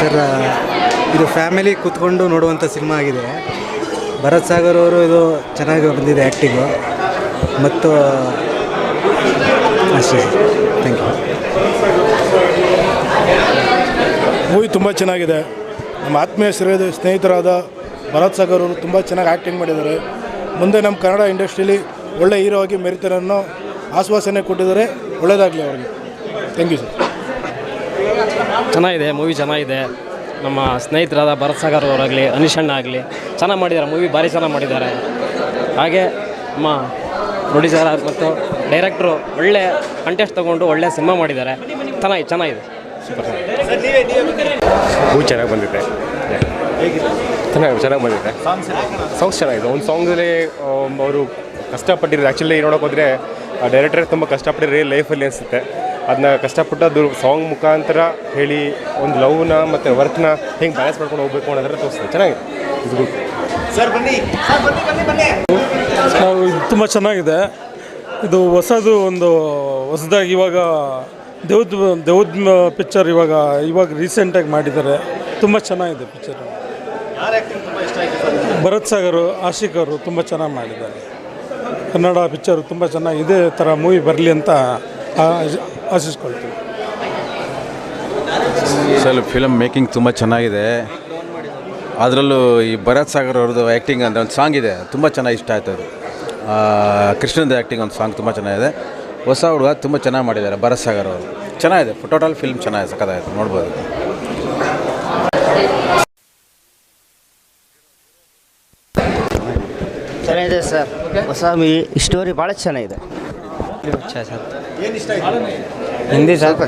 Sir ಇದು family ಕೂತ್ಕೊಂಡು ನೋಡುವಂಥ ಸಿನಿಮಾ ಆಗಿದೆ. ಭರತ್ ಸಾಗರ್ ಅವರು ಇದು ಚೆನ್ನಾಗಿ ಬಂದಿದೆ ಆ್ಯಕ್ಟಿಂಗು ಮತ್ತು ಅಷ್ಟೇ. ಥ್ಯಾಂಕ್ ಯು ಮೂವಿ ತುಂಬ ಚೆನ್ನಾಗಿದೆ. ನಮ್ಮ ಆತ್ಮೀಯ ಸ್ನೇಹಿತರಾದ ಭರತ್ ಸಾಗರ್ ಅವರು ತುಂಬ ಚೆನ್ನಾಗಿ ಆ್ಯಕ್ಟಿಂಗ್ ಮಾಡಿದ್ದಾರೆ. ಮುಂದೆ ನಮ್ಮ ಕನ್ನಡ ಇಂಡಸ್ಟ್ರೀಲಿ ಒಳ್ಳೆ ಹೀರೋ ಆಗಿ ಮೆರಿತರನ್ನು ಆಶ್ವಾಸನೆ ಕೊಟ್ಟಿದ್ದಾರೆ. ಒಳ್ಳೆಯದಾಗಲಿ ಅವರಿಗೆ. ಥ್ಯಾಂಕ್ ಯು ಸರ್ ಚೆನ್ನಾಗಿದೆ ಮೂವಿ ಚೆನ್ನಾಗಿದೆ. ನಮ್ಮ ಸ್ನೇಹಿತರಾದ ಭರತ್ ಸಾಗರ್ ಅವರಾಗಲಿ ಅನಿಶಣ್ಣ ಆಗಲಿ, ಚೆನ್ನಾಗಿ ಮಾಡಿದ್ದಾರೆ ಮೂವಿ ಭಾರಿ ಚೆನ್ನಾಗಿ ಮಾಡಿದ್ದಾರೆ. ಹಾಗೆ ನಮ್ಮ ಪ್ರೊಡ್ಯೂಸರ್ ಮತ್ತು ಡೈರೆಕ್ಟ್ರು ಒಳ್ಳೆ ಕಂಟೆಸ್ಟ್ ತೊಗೊಂಡು ಒಳ್ಳೆ ಸಿನಿಮಾ ಮಾಡಿದ್ದಾರೆ. ಚೆನ್ನಾಗಿ, ಚೆನ್ನಾಗಿದೆ. ಸೂಪರ್ ಚೆನ್ನಾಗಿ ಬಂದಿದೆ. ಚೆನ್ನಾಗಿ ಚೆನ್ನಾಗಿ ಬಂದಿದೆ. ಸಾಂಗ್ಸ್ ಚೆನ್ನಾಗಿದೆ. ಒಂದು ಸಾಂಗ್ಸಲ್ಲಿ ಅವರು ಕಷ್ಟಪಟ್ಟಿರೋದು. ಆ್ಯಕ್ಚುಲಿ ನೋಡೋಕೆ ಹೋದರೆ, ಆ ಡೈರೆಕ್ಟರ್ ತುಂಬ ಕಷ್ಟಪಟ್ಟಿರೋ ರಿಯಲ್ ಲೈಫಲ್ಲಿ ಅನಿಸುತ್ತೆ. ಅದನ್ನ ಕಷ್ಟಪಟ್ಟು ಅದು ಸಾಂಗ್ ಮುಖಾಂತರ ಹೇಳಿ ಒಂದು ಲವ್ನ ಮತ್ತು ವರ್ಕ್ನ ಹೆಂಗೆ ಬ್ಯಾಲೆನ್ಸ್ ಮಾಡ್ಕೊಂಡು ಹೋಗ್ಬೇಕು ಅನ್ನೋದ್ರ ತೋರಿಸ್ತದೆ ಚೆನ್ನಾಗಿದೆ. ಇದು ಗುಡ್ ಸರ್ ನಾವು ಇದು ತುಂಬ ಚೆನ್ನಾಗಿದೆ. ಇದು ಹೊಸದು ಒಂದು ಹೊಸದಾಗಿ ಇವಾಗ ದೇವ್ದ ದೇವ್ದ ಪಿಕ್ಚರ್ ಇವಾಗ ಇವಾಗ ರೀಸೆಂಟಾಗಿ ಮಾಡಿದ್ದಾರೆ. ತುಂಬ ಚೆನ್ನಾಗಿದೆ ಪಿಕ್ಚರ್ ಭರತ್ ಸಾಗರ್ ಆಶಿಕ್ ಅವರು ತುಂಬ ಚೆನ್ನಾಗಿ ಮಾಡಿದ್ದಾರೆ. ಕನ್ನಡ ಪಿಕ್ಚರು ತುಂಬ ಚೆನ್ನಾಗಿ ಇದೇ ಥರ ಮೂವಿ ಬರಲಿ ಅಂತ ಆ- ಆಶಿಸ್ಕೊಳ್ತೀವಿ ಸರ್ ಫಿಲಮ್ ಮೇಕಿಂಗ್ ತುಂಬ ಚೆನ್ನಾಗಿದೆ. ಅದರಲ್ಲೂ ಈ ಭರತ್ ಸಾಗರ್ ಅವ್ರದ್ದು ಆ್ಯಕ್ಟಿಂಗ್ ಅಂದರೆ ಒಂದು ಸಾಂಗ್ ಇದೆ. ತುಂಬ ಚೆನ್ನಾಗಿ ಇಷ್ಟ ಆಯ್ತು ಅದು. ಆ, ಕೃಷ್ಣದ ಆ್ಯಕ್ಟಿಂಗ್ ಒಂದು ಸಾಂಗ್ ತುಂಬ ಚೆನ್ನಾಗಿದೆ. ಹೊಸ ಹುಡುಗ ತುಂಬ ಚೆನ್ನಾಗಿ ಮಾಡಿದ್ದಾರೆ ಭರತ್ ಸಾಗರ್ ಅವರು. ಚೆನ್ನಾಗಿದೆ. ಟೋಟಲ್ ಫಿಲ್ಮ್ ಚೆನ್ನಾಗಿದೆ ಸಖತ್ತಾಯಿತು ನೋಡ್ಬೋದು. ಚೆನ್ನಾಗಿದೆ ಸರ್. ಹೊಸ ಮಿ ಸ್ಟೋರಿ ಭಾಳ ಚೆನ್ನಾಗಿದೆ. ಹಿಂದಿ ಸ್ವಲ್ಪ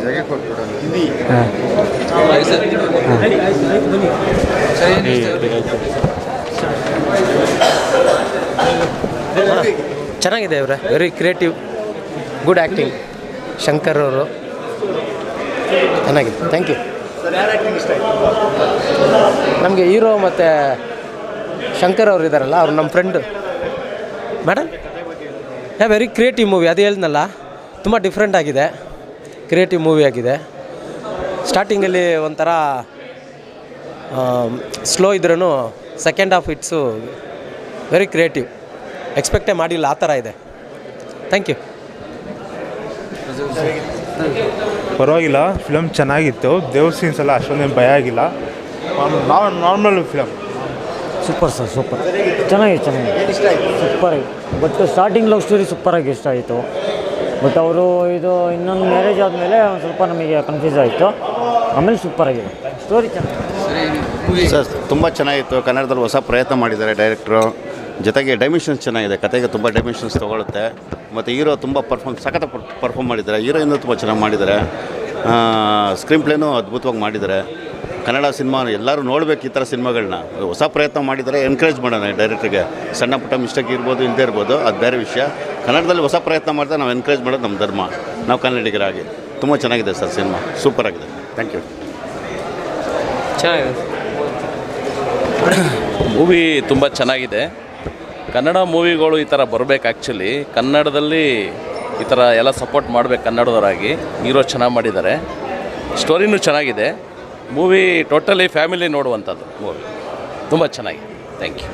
ಚೆನ್ನಾಗಿದೆ ಇವ್ರೆ. Very creative good acting Shankar ಅವರು. ಚೆನ್ನಾಗಿದೆ. ಥ್ಯಾಂಕ್ ಯು ನಮಗೆ ಹೀರೋ ಮತ್ತು ಶಂಕರ್ ಅವರು ಇದ್ದಾರಲ್ಲ ಅವ್ರು ನಮ್ಮ friend madam yeah very creative movie ಅದು ಹೇಳಿದ್ನಲ್ಲ. ತುಂಬ ಡಿಫ್ರೆಂಟ್ ಆಗಿದೆ. ಕ್ರಿಯೇಟಿವ್ ಮೂವಿ ಆಗಿದೆ. ಸ್ಟಾರ್ಟಿಂಗಲ್ಲಿ ಒಂಥರ ಸ್ಲೋ ಇದ್ರೂ second half it's very creative ಎಕ್ಸ್ಪೆಕ್ಟೇ ಮಾಡಿಲ್ಲ ಆ ಥರ ಇದೆ. ಥ್ಯಾಂಕ್ ಯು ಪರವಾಗಿಲ್ಲ ಫಿಲಮ್ ಚೆನ್ನಾಗಿತ್ತು. ದೇವ್ರ ಸೀನ್ಸ್ ಎಲ್ಲ ಅಷ್ಟೊಂದೇನು ಭಯ ಆಗಿಲ್ಲ. Normal film super sir super ಚೆನ್ನಾಗಿದೆ ಚೆನ್ನಾಗಿದೆ. Super but starting love story ಸೂಪರಾಗಿ ಇಷ್ಟ ಆಯಿತು ಬಟ್ ಅವರು ಇದು ಇನ್ನೊಂದು ಮ್ಯಾರೇಜ್ ಆದಮೇಲೆ ಒಂದು ಸ್ವಲ್ಪ ನಮಗೆ ಕನ್ಫ್ಯೂಸ್ ಆಯಿತು. ಆಮೇಲೆ ಸೂಪರಾಗಿದೆ ಸ್ಟೋರಿ ಚೆನ್ನಾಗಿದೆ. ಸರ್, ತುಂಬ ಚೆನ್ನಾಗಿತ್ತು. ಕನ್ನಡದಲ್ಲಿ ಹೊಸ ಪ್ರಯತ್ನ ಮಾಡಿದ್ದಾರೆ ಡೈರೆಕ್ಟ್ರು ಜೊತೆಗೆ ಡೈಮೆನ್ಷನ್ಸ್ ಚೆನ್ನಾಗಿದೆ. ಕತೆಗೆ ತುಂಬ ಡೈಮೆನ್ಷನ್ಸ್ ತೊಗೊಳುತ್ತೆ. ಮತ್ತು ಹೀರೋ ತುಂಬ ಪರ್ಫಾರ್ಮ್ ಸಖತ್ ಪರ್ಫಾರ್ಮ್ ಮಾಡಿದ್ದಾರೆ. ಹೀರೋಯಿನ್ನು ತುಂಬ ಚೆನ್ನಾಗಿ ಮಾಡಿದ್ದಾರೆ. ಸ್ಕ್ರೀನ್ ಪ್ಲೇನು ಅದ್ಭುತವಾಗಿ ಮಾಡಿದ್ದಾರೆ. ಕನ್ನಡ ಸಿನಿಮಾ ಎಲ್ಲರೂ ನೋಡಬೇಕು ಈ ಥರ ಸಿನಿಮಾಗಳನ್ನ ಹೊಸ ಪ್ರಯತ್ನ ಮಾಡಿದರೆ ಎನ್ಕರೇಜ್ ಮಾಡೋಣ ಡೈರೆಕ್ಟ್ರಿಗೆ ಸಣ್ಣ ಪುಟ್ಟ ಮಿಸ್ಟೇಕ್ ಇರ್ಬೋದು ಇಲ್ಲದೇ ಇರ್ಬೋದು, ಅದು ಬೇರೆ ವಿಷಯ. ಕನ್ನಡದಲ್ಲಿ ಹೊಸ ಪ್ರಯತ್ನ ಮಾಡ್ತಾ ನಾವು ಎನ್ಕರೇಜ್ ಮಾಡೋದು ನಮ್ಮ ಧರ್ಮ. ನಾವು ಕನ್ನಡಿಗರಾಗಿ. ತುಂಬ ಚೆನ್ನಾಗಿದೆ ಸರ್ ಸಿನಿಮಾ. ಸೂಪರ್ ಆಗಿದೆ. ಥ್ಯಾಂಕ್ ಯು ಚೆನ್ನಾಗಿದೆ. ಮೂವಿ ತುಂಬ ಚೆನ್ನಾಗಿದೆ. ಕನ್ನಡ ಮೂವಿಗಳು ಈ ಥರ ಬರಬೇಕು ಆ್ಯಕ್ಚುಲಿ ಕನ್ನಡದಲ್ಲಿ ಈ ಥರ ಎಲ್ಲ ಸಪೋರ್ಟ್ ಮಾಡಬೇಕು ಕನ್ನಡದವರಾಗಿ. ಹೀರೋ ಚೆನ್ನಾಗಿ ಮಾಡಿದ್ದಾರೆ. ಸ್ಟೋರಿನೂ ಚೆನ್ನಾಗಿದೆ. ಮೂವಿ ಟೋಟಲಿ ಫ್ಯಾಮಿಲಿ ನೋಡುವಂಥದ್ದು ಮೂವಿ ತುಂಬ ಚೆನ್ನಾಗಿದೆ. ಥ್ಯಾಂಕ್ ಯು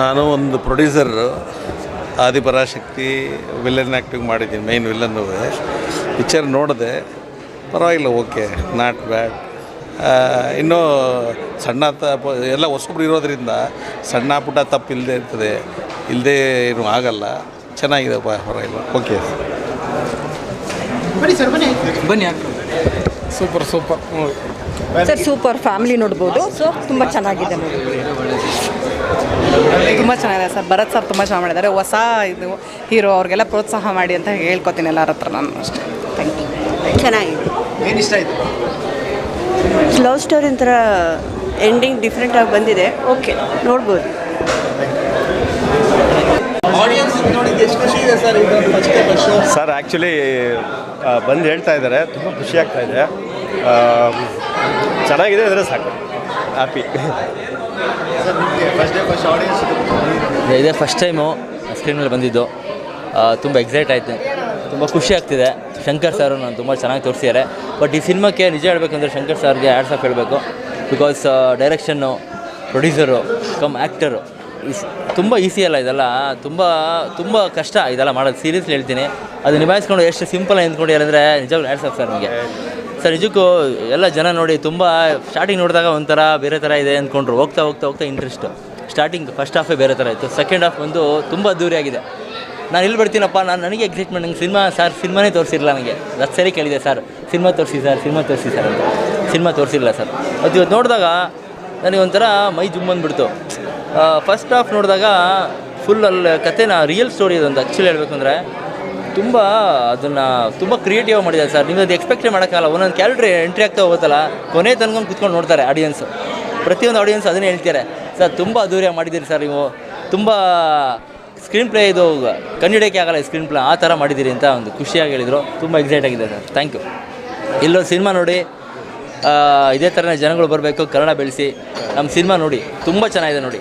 ನಾನು ಒಂದು ಪ್ರೊಡ್ಯೂಸರ್ ಆದಿಪರಾಶಕ್ತಿ ವಿಲನ್ ಆ್ಯಕ್ಟಿಂಗ್ ಮಾಡಿದ್ದೀನಿ ಮೈನ್ ವಿಲನ್ ಪಿಕ್ಚರ್ ನೋಡಿದೆ ಪರವಾಗಿಲ್ಲ ಓಕೆ ನಾಟ್ ಬ್ಯಾಡ್ ಇನ್ನೂ ಸಣ್ಣ ತಪ್ಪು ಎಲ್ಲ ಹೊಸಬ್ರು ಇರೋದರಿಂದ ಸಣ್ಣ ಪುಟ್ಟ ತಪ್ಪು ಇಲ್ಲದೆ ಇರ್ತದೆ. ಇಲ್ಲದೆ ಏನು ಆಗಲ್ಲ. ಚೆನ್ನಾಗಿದೆ ಪರವಾಗಿಲ್ಲ. Okay super super movie sir super family ನೋಡ್ಬೋದು. ಸೊ ತುಂಬ ಚೆನ್ನಾಗಿದೆ ಮೂವಿ ತುಂಬ ಚೆನ್ನಾಗಿದೆ ಸರ್. ಭರತ್ ಸರ್ ತುಂಬ ಚೆನ್ನಾಗಿ ಮಾಡಿದ್ದಾರೆ. ಹೊಸ ಇದು ಹೀರೋ ಅವ್ರಿಗೆಲ್ಲ ಪ್ರೋತ್ಸಾಹ ಮಾಡಿ ಅಂತ ಹೇಳ್ಕೊತೀನಿ ಎಲ್ಲರ ಹತ್ರ ನಾನು ಅಷ್ಟೇ. ಥ್ಯಾಂಕ್ ಯು ಚೆನ್ನಾಗಿದೆ. ಏನು ಇಷ್ಟ ಆಯಿತು? ಲವ್ ಸ್ಟೋರಿ ಒಂಥರ ಎಂಡಿಂಗ್ ಡಿಫ್ರೆಂಟಾಗಿ ಬಂದಿದೆ. ಓಕೆ ನೋಡ್ಬೋದು. ಆಡಿಯನ್ಸ್ ನೋಡಿದ್ದು ಎಷ್ಟು ಇದೆ ಸರ್ ಆ್ಯಕ್ಚುಲಿ ಬಂದು ಹೇಳ್ತಾ ಇದ್ದಾರೆ. ತುಂಬ ಖುಷಿ ಆಗ್ತಾ ಇದೆ. ಚೆನ್ನಾಗಿದೆ ಅಂದರೆ ಸಾಕು. ಹ್ಯಾಪಿ ಇದೇ ಫಸ್ಟ್ ಟೈಮು ಸ್ಕ್ರೀನಲ್ಲಿ ಬಂದಿದ್ದು. ತುಂಬ ಎಕ್ಸೈಟ್ ಆಯಿತು. ತುಂಬ ಖುಷಿ ಆಗ್ತಿದೆ. ಶಂಕರ್ ಸರ್ ನಾನು ತುಂಬ ಚೆನ್ನಾಗಿ ತೋರಿಸಿದ್ದಾರೆ. ಬಟ್ ಈ ಸಿನಿಮಾಕ್ಕೆ ನಿಜ ಹೇಳಬೇಕಂದ್ರೆ ಶಂಕರ್ ಸರ್ಗೆ ಆ್ಯಡ್ಸ್ ಆಫ್ ಹೇಳಬೇಕು. Because direction producer cum actor ತುಂಬ ಈಸಿ ಅಲ್ಲ ಇದೆಲ್ಲ. ತುಂಬ ತುಂಬ ಕಷ್ಟ ಇದೆಲ್ಲ ಮಾಡೋದು. ಸೀರಿಯಸ್ಲಿ ಹೇಳ್ತೀನಿ. ಅದು ನಿಭಾಯಿಸ್ಕೊಂಡು ಎಷ್ಟು ಸಿಂಪಲ್ ಎಂದ್ಕೊಂಡಿದ್ದಾರೆ ಅಂದರೆ ನಿಜವಾಗ್ಲೂ ಆ್ಯಡ್ಸ್ ಆಫ್ ಸರ್ ನಿಮಗೆ. ಸರ್, ನಿಜಕ್ಕೂ ಎಲ್ಲ ಜನ ನೋಡಿ ತುಂಬ ಸ್ಟಾರ್ಟಿಂಗ್ ನೋಡಿದಾಗ ಒಂಥರ ಬೇರೆ ಥರ ಇದೆ ಅಂದ್ಕೊಂಡ್ರು. ಹೋಗ್ತಾ ಹೋಗ್ತಾ ಹೋಗ್ತಾ ಇಂಟ್ರೆಸ್ಟು ಸ್ಟಾರ್ಟಿಂಗ್ ಫಸ್ಟ್ ಹಾಫೇ ಬೇರೆ ಥರ ಇತ್ತು. ಸೆಕೆಂಡ್ ಹಾಫ್ ಬಂದು ತುಂಬ ಅದ್ದೂರಿಯಾಗಿದೆ ನಾನು ಇಲ್ಲಿ ಬರ್ತೀನಪ್ಪ, ನಾನು ನನಗೆ ಎಕ್ಸೈಟ್ಮೆಂಟ್ ನಂಗೆ ಸಿನಿಮಾ ಸರ್ ಸಿನಿಮಾನೇ ತೋರಿಸಿರಲ್ಲ ನನಗೆ ಹತ್ತು ಸರಿ ಕೇಳಿದೆ ಸರ್ ಸಿನಿಮಾ ತೋರಿಸಿ ಸರ್ ಸಿನಿಮಾ ತೋರಿಸಿ ಸರ್ ಅಂತ. ಸಿನಿಮಾ ತೋರಿಸಿಲ್ಲ ಸರ್ ಅದು ಇವತ್ತು ನೋಡಿದಾಗ ನನಗೆ ಒಂಥರ ಮೈ ಜುಮ್ ಬಂದುಬಿಡ್ತು. ಫಸ್ಟ್ ಹಾಫ್ ನೋಡಿದಾಗ ಫುಲ್ ಅಲ್ಲಿ ಕತೆನ ರಿಯಲ್ ಸ್ಟೋರಿ ಅಂತ ಆ್ಯಕ್ಚುಲಿ ಹೇಳಬೇಕು ಅಂದರೆ ತುಂಬ ಅದನ್ನು ತುಂಬ ಕ್ರಿಯೇಟಿವ್ ಮಾಡಿದ್ದಾರೆ ಸರ್. ನೀವು ಅದು ಎಕ್ಸ್ಪೆಕ್ಟೇ ಮಾಡೋಕ್ಕಾಗಲ್ಲ. ಒಂದೊಂದು ಕ್ಯಾಲ್ರಿ ಎಂಟ್ರಿ ಆಗ್ತಾ ಹೋಗುತ್ತಲ್ಲ, ಕೊನೆ ತನಕ ಕುತ್ಕೊಂಡು ನೋಡ್ತಾರೆ ಆಡಿಯನ್ಸ್ ಪ್ರತಿಯೊಂದು ಆಡಿಯನ್ಸ್ ಅದನ್ನೇ ಹೇಳ್ತಾರೆ. ಸರ್, ತುಂಬ ಅದೂರ್ಯ ಮಾಡಿದ್ದೀರಿ ಸರ್ ನೀವು. ತುಂಬ ಸ್ಕ್ರೀನ್ ಪ್ಲೇ ಇದು ಕಂಡಿಡಿಯೋಕ್ಕೆ ಆಗಲ್ಲ ಸ್ಕ್ರೀನ್ ಪ್ಲೇ ಆ ಥರ ಮಾಡಿದ್ದೀರಿ ಅಂತ ಒಂದು ಖುಷಿಯಾಗಿ ಹೇಳಿದರು. ತುಂಬ ಎಕ್ಸೈಟ್ ಆಗಿದೆ ಸರ್. ಥ್ಯಾಂಕ್ ಯು ಇಲ್ಲೊಂದು ಸಿನಿಮಾ ನೋಡಿ. ಇದೇ ಥರನೇ ಜನಗಳು ಬರಬೇಕು, ಕನ್ನಡ ಬೆಳೆಸಿ. ನಮ್ಮ ಸಿನಿಮಾ ನೋಡಿ. ತುಂಬ ಚೆನ್ನಾಗಿದೆ ನೋಡಿ.